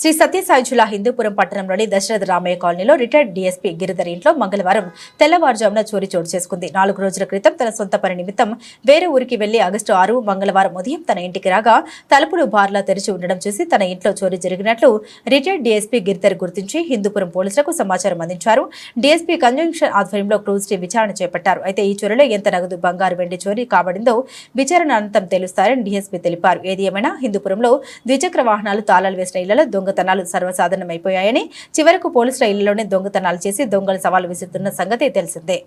శ్రీ సత్యసాయి జిల్లా హిందూపురం పట్టణంలోని దశరథ రామయ్య కాలనీలో రిటైర్డ్ డీఎస్పీ గిరిధర్ ఇంట్లో మంగళవారం తెల్లవారుజామున చోరీ చోటు చేసుకుంది. నాలుగు రోజుల క్రితం తన సొంత పని నిమిత్తం వేరే ఊరికి వెళ్ళి ఆగస్టు ఆరు మంగళవారం ఉదయం తన ఇంటికి రాగా తలుపులు బార్లా తెరిచి ఉండడం చూసి తన ఇంట్లో చోరీ జరిగినట్లు రిటైర్డ్ డీఎస్పీ గిరిధర్ గుర్తించి హిందూపురం పోలీసులకు సమాచారం అందించారు. డీఎస్పీ కన్జంక్షన్ ఆధ్వర్యంలో క్రూజ్ టీ విచారణ చేపట్టారు. అయితే ఈ చోరీలో ఎంత నగదు బంగారు వెండి చోరీ కాబడిందో విచారణ అనంతరం తెలుస్తారని డీఎస్పీ తెలిపారు. ఏది ఏమైనా హిందూపురంలో ద్విచక్ర వాహనాలు తాళాలు వేసిన ఇళ్ళలో దొంగతనాలు సర్వసాధారణమైపోయాయని చివరకు పోలీసుల ఇళ్ళలోనే దొంగతనాలు చేసి దొంగలు సవాల్ విసురుతున్న సంగతి తెలిసిందే.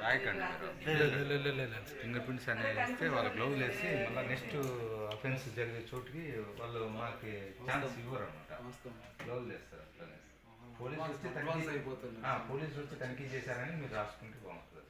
రాయకండి మీరు. ఫింగర్ ప్రింట్స్ అనేది వేస్తే వాళ్ళ గ్లౌజ్ వేసి మళ్ళీ నెక్స్ట్ అఫెన్స్ జరిగే చోటుకి వాళ్ళు మాకు ఛాన్స్ ఇవ్వరు అనమాట గ్లౌజ్ వేస్తారు అట్లనే. పోలీసు వచ్చి తనిఖీ ఆ, పోలీసు వచ్చి తనిఖీ చేశారని మీరు రాసుకుంటే బాగుంటుంది.